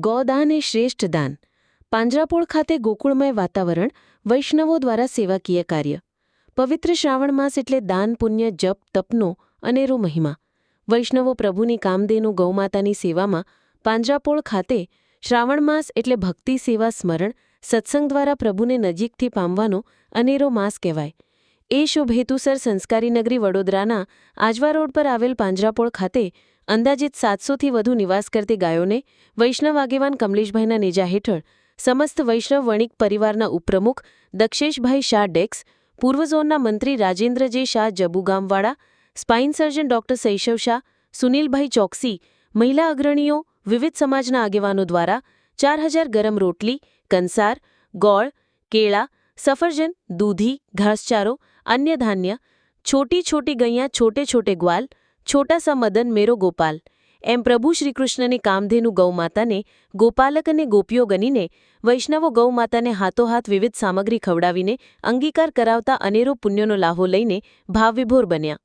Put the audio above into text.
ગૌદાન એ શ્રેષ્ઠ દાન. પાંજરાપોળ ખાતે ગોકુળમય વાતાવરણ વૈષ્ણવો દ્વારા સેવાકીય કાર્ય. પવિત્ર શ્રાવણ માસ એટલે દાન, પુણ્ય, જપ, તપનો અનેરો મહિમા. વૈષ્ણવો પ્રભુની કામદેનું ગૌમાતાની સેવામાં પાંજરાપોળ ખાતે શ્રાવણ માસ એટલે ભક્તિ, સેવા, સ્મરણ, સત્સંગ દ્વારા પ્રભુને નજીકથી પામવાનો અનેરો માસ કહેવાય. એ શુભ હેતુસર સંસ્કારી નગરી વડોદરાના આજવા રોડ પર આવેલ પાંજરાપોળ ખાતે અંદાજિત સાતસોથી વધુ નિવાસ કરતી ગાયોને વૈષ્ણવ આગેવાન કમલેશભાઈના નેજા હેઠળ સમસ્ત વૈષ્ણવ વણિક પરિવારના ઉપપ્રમુખ દક્ષેશભાઈ શાહ ડેક્સ, પૂર્વ ઝોનના મંત્રી રાજેન્દ્રજી Shah જબુગામવાળા, spine surgeon doctor Shaishav Shah, સુનિલભાઈ ચોકસી, મહિલા અગ્રણીઓ, વિવિધ સમાજના આગેવાનો દ્વારા ચાર હજાર ગરમ રોટલી, કંસાર, ગોળ, કેળા, સફરજન, દૂધી, ઘાસચારો, અન્ય ધાન્ય છોટી છોટી ગૈયા છોટે છોટે ગ્વાલ છોટા સા મદન મેરો ગોપાલ. એમ પ્રભુ શ્રીકૃષ્ણની કામધેનુ ગૌમાતાને, ગોપાલક અને ગોપીઓ ગનીને, વૈષ્ણવો ગૌમાતાને હાથોહાથ વિવિધ સામગ્રી ખવડાવીને, અંગીકાર કરાવતા અનેરો પુણ્યનો લાહો લઈને ભાવવિભોર બન્યા.